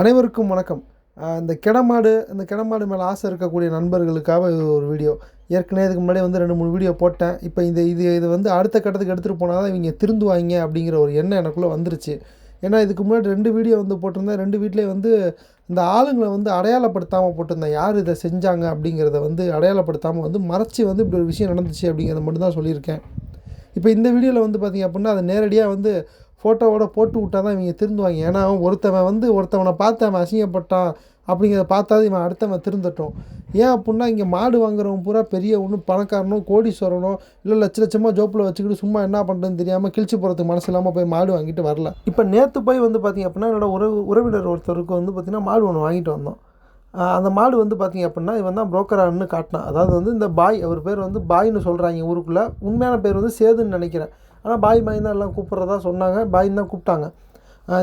அனைவருக்கும் வணக்கம். இந்த கிடமாடு இந்த கிடமாடு மேலே ஆசை இருக்கக்கூடிய நண்பர்களுக்காக இது ஒரு வீடியோ. ஏற்கனவே இதுக்கு முன்னாடி வந்து ரெண்டு மூணு வீடியோ போட்டேன். இப்போ இந்த இது இது வந்து அடுத்த கட்டத்துக்கு எடுத்துகிட்டு போனால் தான் இவங்க திருந்துவாங்க அப்படிங்கிற ஒரு எண்ணம் எனக்குள்ளே வந்துருச்சு. ஏன்னா இதுக்கு முன்னாடி ரெண்டு வீடியோ வந்து போட்டிருந்தேன். ரெண்டு வீட்லேயே வந்து இந்த ஆளுங்களை வந்து அடையாளப்படுத்தாமல் போட்டிருந்தேன். யார் இதை செஞ்சாங்க அப்படிங்கிறத வந்து அடையாளப்படுத்தாமல் வந்து மறைச்சி வந்து இப்படி ஒரு விஷயம் நடந்துச்சு அப்படிங்கிறத மட்டும் தான் சொல்லியிருக்கேன். இப்போ இந்த வீடியோவில் வந்து பார்த்திங்க அப்படின்னா அதை நேரடியாக வந்து ஃபோட்டோவோட போட்டு விட்டால் தான் இவங்க திருந்துவாங்க. ஏன்னா ஒருத்தவன் வந்து ஒருத்தவனை பார்த்து அவன் அசிங்கப்பட்டான் அப்படிங்கிறத பார்த்தாது இவன் அடுத்தவன் திருந்தட்டும். ஏன் அப்படின்னா இங்கே மாடு வாங்குறவன் பூரா பெரிய ஒன்றும் பணக்காரனோ கோடீஸ்வரனோ இல்லை லட்ச லட்சமாக ஜோப்பில் வச்சுக்கிட்டு சும்மா என்ன பண்ணுறதுன்னு தெரியாமல் கிழிச்சு போகிறதுக்கு மனசு இல்லாமல் போய் மாடு வாங்கிட்டு வரல. இப்போ நேற்று போய் வந்து பார்த்திங்க அப்படின்னா என்னோட உறவு உறவினர் ஒருத்தருக்கு வந்து பார்த்திங்கன்னா மாடு ஒன்று வாங்கிட்டு வந்தோம். அந்த மாடு வந்து பார்த்திங்க அப்படின்னா இவன் தான் புரோக்கரான்னு காட்டினான். அதாவது வந்து இந்த பாய் அவர் பேர் வந்து பாய்னு சொல்கிறாங்க ஊருக்குள்ளே உண்மையான பேர் வந்து சேதுன்னு நினைக்கிறேன். ஆனால் பாய் பாய் தான் எல்லாம் கூப்பிட்றதா சொன்னாங்க. பாயின்னு தான் கூப்பிட்டாங்க.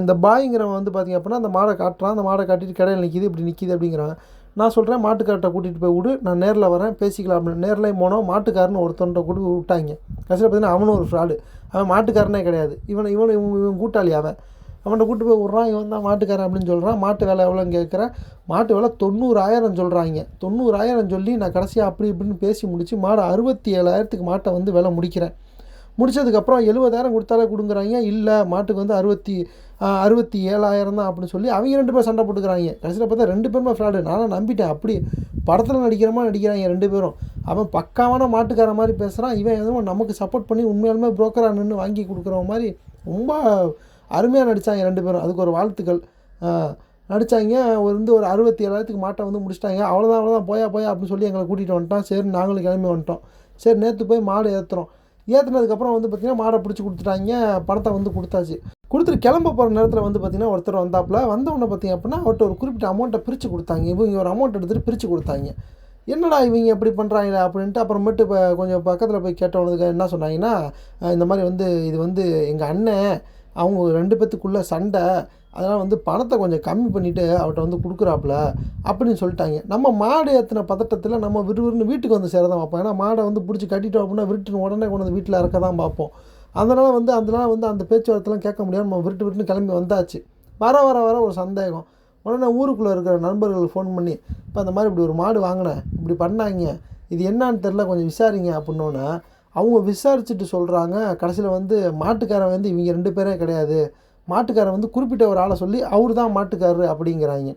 இந்த பாய்ங்கிறவன் வந்து பார்த்திங்க அப்படின்னா அந்த மாடை காட்டுறான். அந்த மாடை காட்டிட்டு கடையில் நிற்கிது இப்படி நிற்கிது அப்படிங்கிறாங்க நான் சொல்கிறேன் மாட்டுக்கார்ட்ட கூட்டிகிட்டு போய் விடு. நான் நேரில் வரேன் பேசிக்கலாம் அப்படின்னு. நேரில் போனோம் மாட்டுக்காரன்னு ஒருத்தன்ட்ட கூட விட்டாங்க. கடைசியில் பார்த்தீங்கன்னா அவனும் ஒரு ஃப்ராடு அவன் மாட்டுக்காரனே கிடையாது. இவன் இவன் இவன் இவன் கூட்டாளி அவன். அவன்கிட்ட கூட்டு போய் விட்றான். இவன் தான் மாட்டுக்காரன் அப்படின்னு சொல்கிறான் மாட்டு வேலை எவ்வளோன்னு கேட்குறேன். மாட்டு வேலை தொண்ணூறாயிரம் சொல்கிறாங்க தொண்ணூறாயிரம் சொல்லி நான் கடைசியாக அப்படி இப்படின்னு பேசி முடித்து மாடு அறுபத்தி ஏழாயிரத்துக்கு மாட்டை வந்து விலை முடிக்கிறேன். முடிச்சதுக்கப்புறம் எழுபதாயிரம் கொடுத்தாலே கொடுங்குறாங்க. இல்லை மாட்டுக்கு வந்து அறுபத்தி அறுபத்தி ஏழாயிரம் தான் அப்படின்னு சொல்லி அவங்க ரெண்டு பேரும் சண்டை போட்டுக்கிறாங்க. கடைசியில் பார்த்தா ரெண்டு பேருமே ஃப்ராடு நானும் நம்பிட்டேன். அப்படி படத்தில் நடிக்கிறமா நடிக்கிறாங்க ரெண்டு பேரும். அவன் பக்காவான மாட்டுக்கார மாதிரி பேசுகிறான் இவன் எதுவும் நமக்கு சப்போர்ட் பண்ணி உண்மையாலுமே புரோக்கராக நின்று வாங்கி கொடுக்குற மாதிரி ரொம்ப அருமையாக நடித்தாங்க ரெண்டு பேரும். அதுக்கு ஒரு வாழ்த்துக்கள். நடித்தாங்க வந்து ஒரு அறுபத்தி ஏழாயிரத்துக்கு மாட்டை வந்து முடிச்சிட்டாங்க. அவ்வளோதான் அவ்வளோதான் போயா போயா அப்படின்னு சொல்லி எங்களை கூட்டிகிட்டு வந்துட்டான். சரி நாங்களும் கிளம்பி வந்துட்டோம். சரி நேற்று போய் மாடு ஏற்றுறோம் ஏற்றுனதுக்கப்புறம் வந்து பார்த்திங்கன்னா மாடை பிடிச்சி கொடுத்துட்டாங்க பணத்தை வந்து கொடுத்தாச்சு. கொடுத்துட்டு கிளம்ப போகிற நேரத்தில் வந்து பார்த்திங்கன்னா ஒருத்தர் வந்தாப்புல வந்தவொடனே பார்த்திங்க அப்படின்னா அவர்கிட்ட ஒரு குறிப்பிட்ட அமௌண்ட்டை பிரித்து கொடுத்தாங்க. இவங்க ஒரு அமௌண்ட் எடுத்துகிட்டு பிரித்து கொடுத்தாங்க. என்னடா இவங்க எப்படி பண்ணுறாங்களே அப்படின்ட்டு அப்புறமேட்டு இப்போ கொஞ்சம் பக்கத்தில் போய் கேட்டவனுக்கு என்ன சொன்னாங்கன்னா இந்த மாதிரி வந்து இது வந்து எங்கள் அண்ணன் அவங்க ரெண்டு பேத்துக்குள்ளே சண்டை அதனால் வந்து பணத்தை கொஞ்சம் கம்மி பண்ணிவிட்டு அவர்கிட்ட வந்து கொடுக்குறாப்புல அப்படின்னு சொல்லிட்டாங்க. நம்ம மாடு ஏற்றின பதட்டத்தில் நம்ம விறுவிறுன்னு வீட்டுக்கு வந்து சேர தான் பார்ப்போம். ஏன்னா மாடை வந்து பிடிச்சி கட்டிட்டோம் அப்படின்னா விருட்டுன்னு உடனே கொண்டு வந்து வீட்டில் இறக்க தான் பார்ப்போம். அதனால் வந்து அதனால் வந்து அந்த பேச்சுவார்த்தைலாம் கேட்க முடியாது நம்ம விருட்டு விருட்டுன்னு கிளம்பி வந்தாச்சு. வர வர வர ஒரு சந்தேகம். உடனே ஊருக்குள்ளே இருக்கிற நண்பர்கள் ஃபோன் பண்ணி இப்போ அந்த மாதிரி இப்படி ஒரு மாடு வாங்கினேன் இப்படி பண்ணாங்க இது என்னான்னு தெரில கொஞ்சம் விசாரிங்க அப்படின்னோன்னே அவங்க விசாரிச்சுட்டு சொல்கிறாங்க கடைசியில் வந்து மாட்டுக்காரன் வந்து இவங்க ரெண்டு பேரே கிடையாது. மாட்டுக்காரர் வந்து குறிப்பிட்ட ஒரு ஆளை சொல்லி அவர் தான் மாட்டுக்காரரு அப்படிங்கிறாங்க.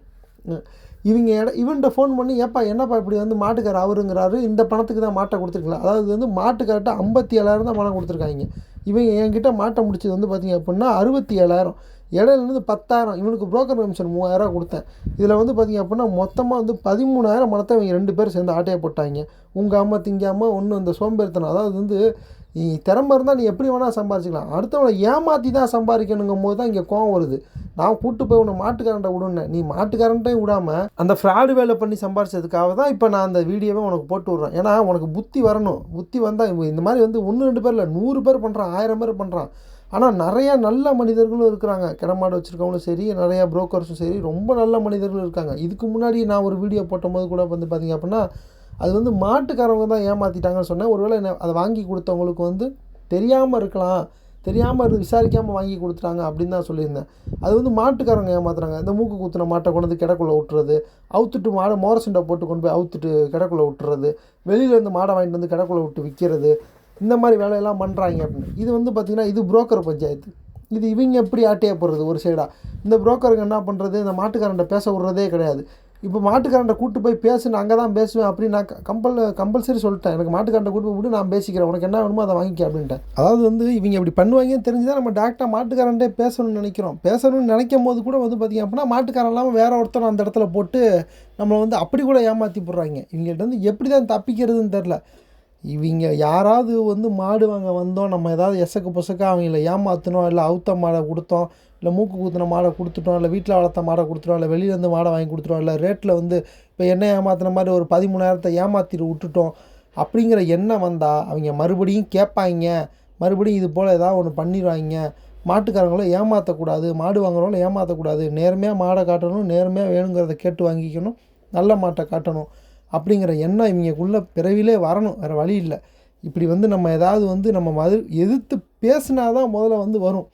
இவங்க இட இவன்கிட்ட ஃபோன் பண்ணி ஏப்பா என்னப்பா இப்படி வந்து மாட்டுக்காரர் அவருங்கிறாரு? இந்த பணத்துக்கு தான் மாட்டை கொடுத்துருக்கலாம் அதாவது வந்து மாட்டுக்கார்ட்ட ஐம்பத்தி ஏழாயிரம் தான் பணம் கொடுத்துருக்காங்க. இவங்க என்கிட்ட மாட்டை முடிச்சது வந்து பார்த்தீங்க அப்படின்னா அறுபத்தி ஏழாயிரம் இடையில இருந்து பத்தாயிரம். இவனுக்கு புரோக்கர் கமிஷன் மூவாயிரம் கொடுத்தேன். இதில் வந்து பார்த்தீங்க அப்படின்னா மொத்தமாக வந்து பதிமூணாயிரம் பணத்தை இவங்க ரெண்டு பேரும் சேர்ந்து ஆட்டையை போட்டாங்க. உங்கள் அம்மா திங்காமல் ஒன்று இந்த சோம்பேறித்தனம். அதாவது வந்து நீ திறமை இருந்தால் நீ எப்படி வேணால் சம்பாதிச்சிக்கலாம் அடுத்தவனை ஏமாற்றி தான் சம்பாதிக்கணுங்கும் போது தான் இங்கே கோவம் வருது. நான் கூட்டு போய் உன்னை மாட்டுக்காரன்ட்ட விடுனேன் நீ மாட்டுக்காரன்ட்டையும் விடாமல் அந்த ஃப்ராடு வேலை பண்ணி சம்பாரிச்சதுக்காக தான் இப்போ நான் அந்த வீடியோவை உனக்கு போட்டு விட்றேன். ஏன்னா உனக்கு புத்தி வரணும். புத்தி வந்தால் இந்த மாதிரி வந்து ஒன்று ரெண்டு பேர் இல்லை நூறு பேர் பண்ணுறான் ஆயிரம் பேர் பண்ணுறான் ஆனால் நிறையா நல்ல மனிதர்களும் இருக்கிறாங்க. கிடமாடு வச்சுருக்கவங்களும் சரி நிறையா புரோக்கர்ஸும் சரி ரொம்ப நல்ல மனிதர்களும் இருக்காங்க. இதுக்கு முன்னாடி நான் ஒரு வீடியோ போட்டபோது கூட வந்து பார்த்திங்க அப்படின்னா அது வந்து மாட்டுக்காரவங்க தான் ஏமாற்றிட்டாங்கன்னு சொன்னேன். ஒருவேளை என்ன அதை வாங்கி கொடுத்தவங்களுக்கு வந்து தெரியாமல் இருக்கலாம். தெரியாமல் இருந்து விசாரிக்காமல் வாங்கி கொடுத்துட்டாங்க அப்படின்னு தான் சொல்லியிருந்தேன். அது வந்து மாட்டுக்காரங்க ஏமாத்துறாங்க. இந்த மூக்கு குத்துன மாட்டை கொண்டு வந்து கிடக்குள்ளே விட்டுறது அவுத்துட்டு மாடை மோரசண்டை போட்டு கொண்டு போய் அவுத்துட்டு கிடக்குள்ளே விட்டுறது வெளியிலேருந்து மாடை வாங்கிட்டு வந்து கிடக்குள்ளே விட்டு விற்கிறது இந்த மாதிரி வேலையெல்லாம் பண்ணுறாங்க அப்படின்னு. இது வந்து பார்த்திங்கன்னா இது புரோக்கர் பஞ்சாயத்து. இது இவங்க எப்படி ஆட்டையை போடுறது ஒரு சைடாக இந்த புரோக்கருங்க என்ன பண்ணுறது இந்த மாட்டுக்காரன்ட்ட பேச விட்றதே கிடையாது. இப்போ மாட்டுக்காரன்ட்ட கூட்டு போய் பேசு நான் அங்கே தான் பேசுவேன் அப்படின்னு நான் கம்பல் கம்பல்சரி சொல்லிட்டேன். எனக்கு மாட்டுக்காரன்ட்ட கூட்டு போய் விட்டு நான் பேசிக்கிறேன். உனக்கு என்ன வேணுமோ அதை வாங்கிக்க அப்படின்ட்டேன். அதாவது வந்து இவங்க இப்படி பண்ணுவாங்கன்னு தெரிஞ்சு தான் நம்ம டேரெக்டாக மாட்டுக்காரன்ட்டே பேசணும்னு நினைக்கிறோம். பேசணும்னு நினைக்கும் போது கூட வந்து பார்த்திங்க அப்படின்னா மாட்டுக்காரன் இல்லாமல் வேற ஒருத்தர் அந்த இடத்துல போட்டு நம்மளை வந்து அப்படி கூட ஏமாற்றி போடுறாங்க. இவங்கள்ட்ட வந்து எப்படி தான் தப்பிக்கிறதுன்னு தெரில இவங்க யாராவது வந்து மாடு வாங்க வந்தோம் நம்ம ஏதாவது எசக்கு பொசக்க அவங்கள ஏமாற்றினோம் இல்லை அவுத்த மாடை கொடுத்தோம் இல்லை மூக்கு குத்தின மாடை கொடுத்துட்டோம் இல்லை வீட்டில் வளர்த்த மாடை கொடுத்துட்டோம் இல்லை வெளியிலேருந்து மாடை வாங்கி கொடுத்துட்டோம் இல்லை ரேட்டில் வந்து இப்போ என்ன ஏமாத்தின மாதிரி ஒரு பதிமூணாயிரத்தை ஏமாற்றிட்டு விட்டுட்டோம் அப்படிங்கிற எண்ணம் வந்தால் அவங்க மறுபடியும் கேட்பாங்க மறுபடியும் இது போல் ஏதாவது ஒன்று பண்ணிடுவாங்க. மாட்டுக்காரங்களும் ஏமாற்றக்கூடாது மாடு வாங்குறவங்களும் ஏமாற்றக்கூடாது நேர்மையாக மாடை காட்டணும் நேர்மையாக வேணுங்கிறத கேட்டு வாங்கிக்கணும் நல்ல மாட்டை காட்டணும். அப்படிங்கிற எண்ணம் இவங்களுக்குள்ள பிறவிலே வரணும். வேறு வழி இல்லை. இப்படி வந்து நம்ம ஏதாவது வந்து நம்ம மது எதிர்த்து பேசினா தான் முதல்ல வந்து வரும்.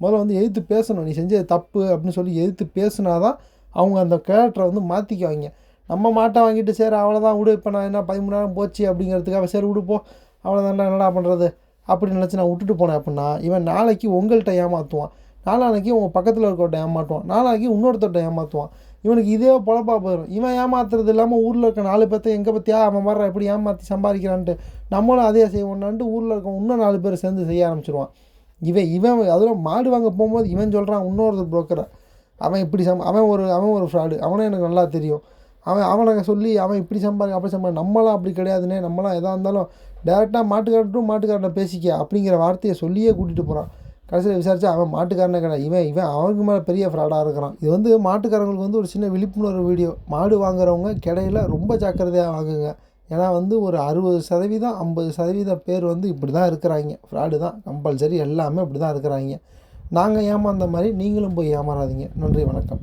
முதல்ல வந்து எதிர்த்து பேசணும். நீ செஞ்சது தப்பு அப்படின்னு சொல்லி எதிர்த்து பேசினா தான் அவங்க அந்த கேரக்டரை வந்து மாற்றிக்குவாங்க நம்ம மாட்டை வாங்கிட்டு சரி அவ்வளோதான் விடு இப்போ நான் என்ன பதிமூணாயிரம் போச்சு அப்படிங்கிறதுக்காக சரி விடுப்போம் போ. அவ்வளோதான்டா என்னடா பண்ணுறது அப்படின்னு நினச்சி நான் விட்டுட்டு போனேன் அப்படின்னா இவன் நாளைக்கு உங்கள்கிட்ட ஏமாற்றுவான் நாளானைக்கு உங்கள் பக்கத்தில் இருக்கவர்கிட்ட ஏமாற்றுவான் நாளானைக்கு இன்னொருத்தர்கிட்ட ஏமாற்றுவான் இவனுக்கு இதே பொழப்பா போயிடும் இவன் ஏமாத்துறது இல்லாமல் ஊரில் இருக்க நாலு பேர்த்த எங்கே பற்றியா அவன் வர்ற எப்படி ஏமாற்றி சம்பாதிக்கிறான்ட்டு நம்மளும் அதே செய்வோம்னான்ட்டு ஊரில் இருக்க இன்னும் நாலு பேர் சேர்ந்து செய்ய ஆரம்பிச்சிருவான். இவன் இவன் அதில் மாடு வாங்க போகும்போது இவன் சொல்கிறான் இன்னொரு புரோக்கரை அவன் இப்படி சம் அவன் ஒரு அவன் ஒரு ஃப்ராடு அவனும் எனக்கு நல்லா தெரியும். அவன் அவனை சொல்லி அவன் இப்படி சம்பாதி அப்படி சம்பாதி நம்மளாம் அப்படி கிடையாதுனே நம்மளாம் எதாக இருந்தாலும் டேரெக்டாக மாட்டுக்காரட்டும் டு பேசிக்க அப்படிங்கிற வார்த்தையை சொல்லியே கூட்டிகிட்டு போகிறான் கடைசியில் விசாரிச்சா அவன் மாட்டுக்காரனே கிடையாது இவன் இவன் அவனுக்கு மேலே பெரிய ஃப்ராடாக இருக்கிறான். இது வந்து மாட்டுக்காரங்களுக்கு வந்து ஒரு சின்ன விழிப்புணர்வு வீடியோ மாடு வாங்குறவங்க கிடையில ரொம்ப ஜாக்கிரதையாக வாங்குங்க. ஏன்னா வந்து ஒரு அறுபது சதவீதம் ஐம்பது சதவீத பேர் வந்து இப்படி தான் இருக்கிறாங்க. ஃப்ராடு தான். கம்பல்சரி எல்லாமே இப்படி தான் இருக்கிறாங்க. நாங்கள் ஏமாந்த மாதிரி நீங்களும் போய் ஏமாறாதீங்க. நன்றி வணக்கம்.